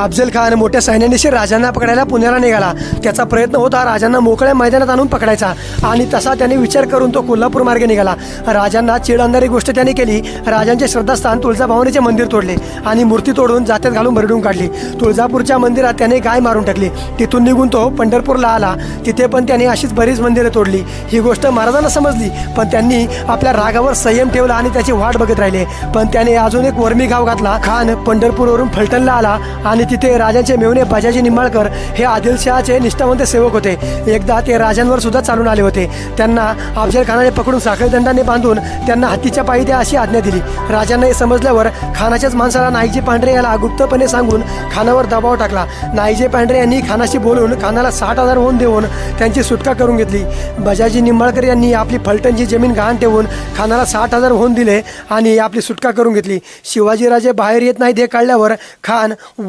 अफजल खान मोठ्या सैन्यानिशी राजांना पकडायला पुण्याला निघाला. त्याचा प्रयत्न होता राजांना मोकळ्या मैदानात आणून पकडायचा. आणि तसा त्याने विचार करून तो कोल्हापूर मार्गे निघाला. राजांना चीड आणणारी गोष्ट त्याने केली. राजांचे श्रद्धास्थान तुळजाभवानीचे मंदिर तोडले आणि मूर्ती तोडून जात्यात घालून भरडून काढली. तुळजापूरच्या मंदिरात त्याने गाय मारून टाकली. तिथून निघून तो पंढरपूरला आला. तिथे पण त्याने अशीच बरीच मंदिरे तोडली. ही गोष्ट महाराजांना समजली. पण त्यांनी आपल्या रागावर संयम ठेवला आणि त्याची वाट बघत राहिले. पण त्याने अजून एक वर्मी गाव घातला. खान पंढरपूरवरून फलटणला आला आणि तिथे राजांचे मेवणे बजाजी निंबाळकर हे आदिलशहाचे निष्ठावंत सेवक होते. एकदा ते राजांवर सुद्धा चालून आले होते. त्यांना अफजल खानाने पकडून साखळदंडाने बांधून त्यांना हत्तीच्या पायी द्या अशी आज्ञा दिली. राजांना हे समजल्यावर खानाच्याच माणसाला नाईकजी पांढरे याला गुप्तपणे सांगून खानावर दबाव टाकला. नाईजे पांढरे यांनी खानाशी बोलून खानाला साठ हजार होऊन देऊन त्यांची सुटका करून घेतली. बजाजी निंबाळकर यांनी आपली फलटणची जमीन गहाण ठेवून खानाला साठ हजार होऊन दिले आणि आपली सुटका करून घेतली. शिवाजीराजे बाहेर येत नाहीत हे कळल्यावर खान